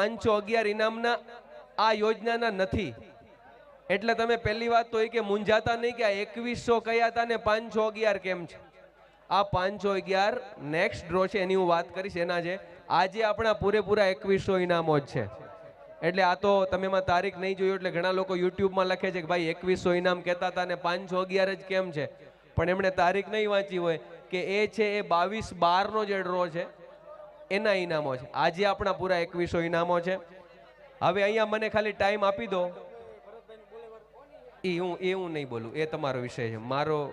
પાંચસો અગિયાર ઇનામના આ યોજનાના નથી. એટલે તમે પહેલી વાત તો એ કે મૂંઝાતા નહીં કે આ એકવીસો કયા હતા ને પાંચસો અગિયાર કેમ છે? આ પાંચસો અગિયાર નેક્સ્ટ ડ્રો છે એની હું વાત કરીશ એના છે આજે આપણા પૂરેપૂરા એકવીસો ઇનામો જ છે. એટલે આ તો તમે એમાં તારીખ નહીં જોયું એટલે ઘણા લોકો યુટ્યુબમાં લખે છે કે ભાઈ એકવીસો ઇનામ કહેતા હતા ને પાંચસો અગિયાર જ કેમ છે? પણ એમણે તારીખ નહીં વાંચી હોય કે એ છે એ બાવીસ બારનો જે ડ્રો છે એના ઇનામો છે. આજે આપણા પૂરા એકવીસો ઇનામો છે. હવે અહીંયા મને ખાલી ટાઈમ આપી દો. એ હું એ હું નહીં બોલું. એ તમારો વિષય છે. મારો,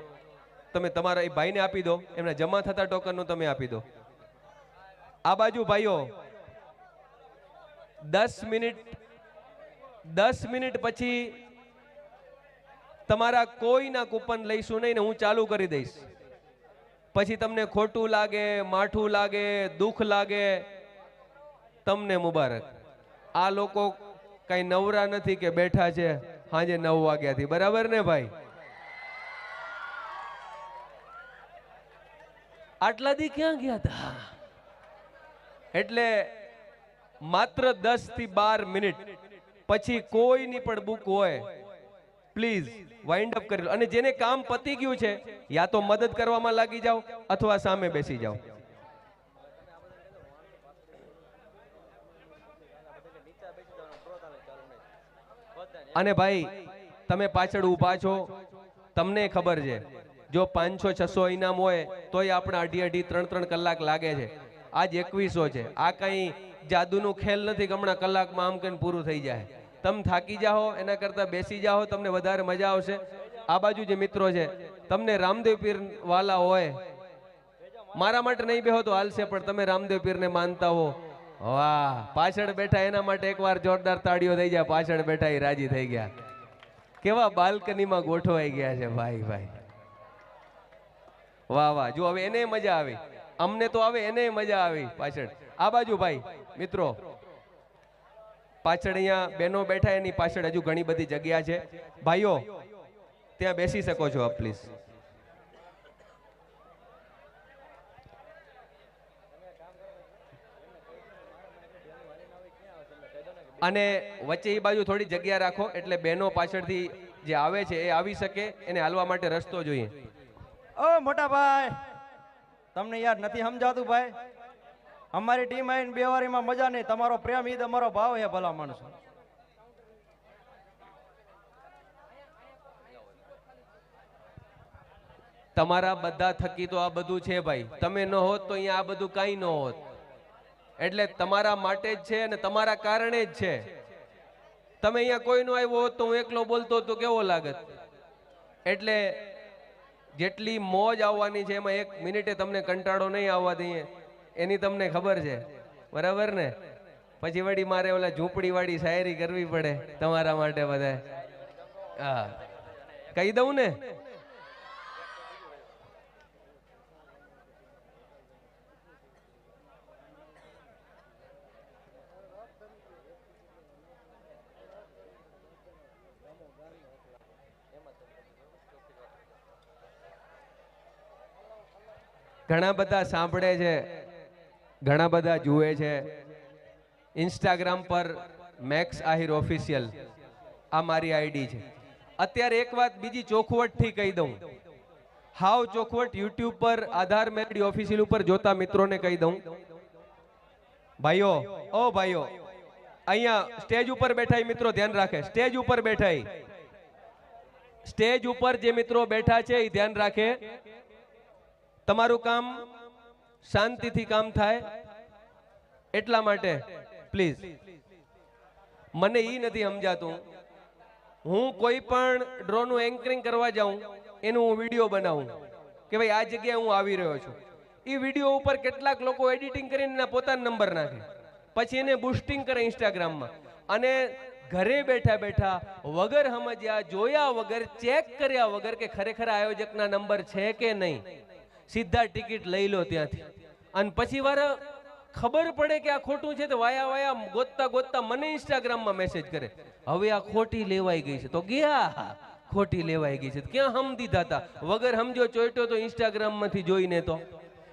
તમે તમારા એ ભાઈને આપી દો. એમના જમા થતા ટોકનનું તમે આપી દો. આ બાજુ ભાઈઓ, દસ મિનિટ દસ મિનિટ પછી તમારા કોઈના કૂપન લઈશું નહીં ને હું ચાલુ કરી દઈશ. પછી તમને ખોટું લાગે, માઠું લાગે, દુઃખ લાગે, તમને મુબારક. આ લોકો કઈ નવરા નથી કે બેઠા છે સાંજે નવ વાગ્યાથી. બરાબર ને ભાઈ? આટલા દી ક્યાં ગયા હતા એટલે માત્ર દસથી બાર મિનિટ. પછી કોઈની પણ બુક હોય પ્લીઝ વાઇન્ડ અપ કરી લો. અને જેને કામ પતી ગયું છે, યા તો મદદ કરવામાં લાગી જાઓ અથવા સામે બેસી જાઓ. અને ભાઈ, તમે પાછળ ઊભા છો, તમને ખબર છે, જો પાંચસો, છસો ઇનામ હોય, તોય આપણે અઢી અઢી ત્રણ ત્રણ કલાક લાગે છે. આજ એકવીસો છે. આ કઈ જાદુનું ખેલ નથી હમણાં કલાકમાં આમ કરીને પૂરું થઈ જાય. તમે થાકી જાઓ, એના કરતાં બેસી જાઓ, તમને વધારે મજા આવશે. આ બાજુ જે મિત્રો છે, તમને રામદેવ પીર વાલા હોય, મારા માટે નહીં બેહો તો હાલશે, પણ તમે રામદેવ પીરને માનતા હો. વાહ, પાછળ બેઠા એના માટે એકવાર જોરદાર તાળીઓ થઈ જાય પાછળ બેઠા એ રાજી થઈ ગયા. કેવા બાલ્કનીમાં ગોઠવાઈ ગયા છે, ભાઈ ભાઈ. વાહ વાહ, જો હવે એને મજા આવી. અમને તો આવે એને મજા આવી, પાછળ. આ બાજુ, ભાઈ, મિત્રો પાછળ અહીંયા બહેનો બેઠા એની પાછળ હજુ ઘણી બધી જગ્યા છે. ભાઈઓ, ત્યાં બેસી શકો છો પ્લીઝ અને વચ્ચે એ બાજુ થોડી જગ્યા રાખો, એટલે બહેનો પાછળથી જે આવે છે એ આવી શકે, એને હાલવા માટે રસ્તો જોઈએ. ઓ મોટા ભાઈ, તમને યાર નથી સમજાતું ભાઈ? અમારી ટીમ આવીને બે વારીમાં મજા નહીં. તમારો પ્રેમ ઈદ તમારો ભાવ છે, ભલા માણસો. તમારા બધા થકી તો આ બધું છે ભાઈ. તમે ન હોત તો અહીંયા આ બધું કાંઈ ન હોત. એટલે તમારા માટે જ છે અને તમારા કારણે જ છે. તમે અહીંયા કોઈ નો આવ્યો હોત તો હું એકલો બોલતો તો કેવો લાગત? એટલે જેટલી મોજ આવવાની છે એમાં એક મિનિટે તમને કંટાળો નહીં આવવા દઈએ. એની તમને ખબર છે. બરાબર ને? પછી વળી મારે ઓલા ઝૂંપડી વાળી શાયરી કરવી પડે તમારા માટે બધા કહી દઉં ને? ઘણા બધા સાંભળે છે. ઘણા બધા જુએ છે. ઇન્સ્ટાગ્રામ પર મેક્સ આહિર ઓફિશિયલ આ મારી આઈડી છે. અત્યારે એક વાત બીજી ચોખવટથી કહી દઉં. હાવ ચોખવટ યુટ્યુબ પર આધાર મેલડી ઓફિશિયલ ઉપર જોતા મિત્રોને કહી દઉં. ભાઈઓ, ઓ ભાઈઓ, અહીંયા સ્ટેજ ઉપર બેઠા મિત્રો, ધ્યાન રાખે. સ્ટેજ ઉપર બેઠા સ્ટેજ ઉપર જે મિત્રો બેઠા છે, એ ધ્યાન રાખે. તમારું કામ શાંતિથી કામ થાય. એટલા માટે પ્લીઝ મને એ નથી સમજાતું. હું કોઈ પણ ડ્રોનું એન્કરિંગ કરવા જાઉં, એનું હું વીડિયો બનાવું. કે ભાઈ, આ જગ્યાએ હું આવી રહ્યો છું. એ વીડિયો ઉપર કેટલાક લોકો એડિટિંગ કરીને પોતાના નંબર નાખે. પછી એને બુસ્ટિંગ કરે ઇન્સ્ટાગ્રામમાં અને ઘરે બેઠા બેઠા વગર સમજ્યા, જોયા વગર ચેક કર્યા વગર કે ખરેખર આયોજકના નંબર છે કે નહીં. સીધા ટિકિટ લઈ લો ત્યાંથી. અને પછી વાર ખબર પડે કે આ ખોટું છે તો વાયા વાયા ગોતતા ગોતતા મને ઇન્સ્ટાગ્રામમાં મેસેજ કરે. હવે આ ખોટી લેવાઈ ગઈ છે. તો ગયા ખોટી લેવાઈ ગઈ છે. ક્યાં દીધા હતા વગર સમજો ચોઈટો તો ઇન્સ્ટાગ્રામમાંથી જોઈને તો.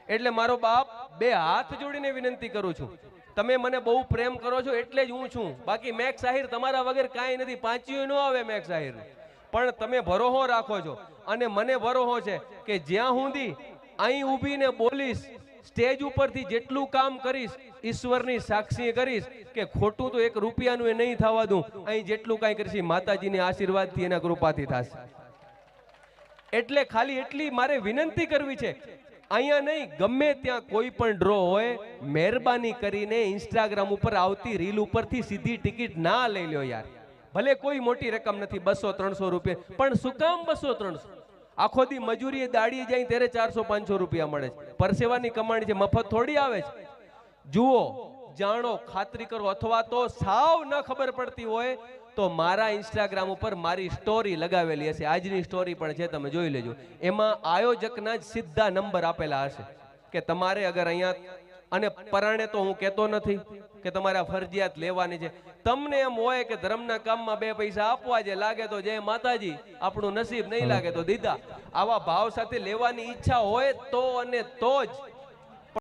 એટલે મારો બાપ બે હાથ જોડીને વિનંતી કરું છું. તમે મને બહુ પ્રેમ કરો છો એટલે જ હું છું. બાકી મેક સાહિર તમારા વગર કાંઈ નથી. પાંચ્યું ન આવે મેક સાહિર પણ તમે ભરોહો રાખો છો. અને મને ભરોહો છે કે જ્યાં સુધી અહીં ઊભીને બોલીશ, સ્ટેજ ઉપરથી જેટલું કામ કરીશ, ઈશ્વરની સાક્ષી કરીશ કે ખોટું તો એક રૂપિયાનું એ નહીં થવા દઉં. અહીં જેટલું કાંઈ કરીશ માતાજીની આશીર્વાદથી એના કૃપાથી થશે. એટલે ખાલી એટલી મારે વિનંતી કરવી છે. અહીંયા નહીં, ગમે ત્યાં કોઈ પણ ડ્રો હોય, મહેરબાની કરીને ઇન્સ્ટાગ્રામ ઉપર આવતી રીલ ઉપરથી સીધી ટિકિટ ના લઈ લ્યો યાર. ભલે કોઈ મોટી રકમ નથી, બસો, ત્રણસો રૂપિયા, પણ શું કામ બસો, ત્રણસો? આખો દી મજૂરી દાડીએ જાય ત્યારે ચારસો પાંચસો રૂપિયા મળે છે. પરસેવાની કમાણી છે, મફત થોડી આવે છે. જુઓ, જાણો, ખાતરી કરો, અથવા તો સાવ ન ખબર પડતી હોય તો મારા ઇન્સ્ટાગ્રામ ઉપર મારી સ્ટોરી લગાવેલી હશે. આજની સ્ટોરી પણ છે, તમે જોઈ લેજો. એમાં આયોજકના જ સીધા નંબર આપેલા હશે કે તમારે અગર અહીંયા અને પરાણે તો હું કહેતો નથી કે તમારે ફરજિયાત લેવાની છે. તમને એમ હોય કે ધર્મના કામમાં બે પૈસા આપવા જે લાગે તો જય માતાજી આપણું નસીબ નહીં લાગે તો દીધા. આવા ભાવ સાથે લેવાની ઈચ્છા હોય તો અને તો જ.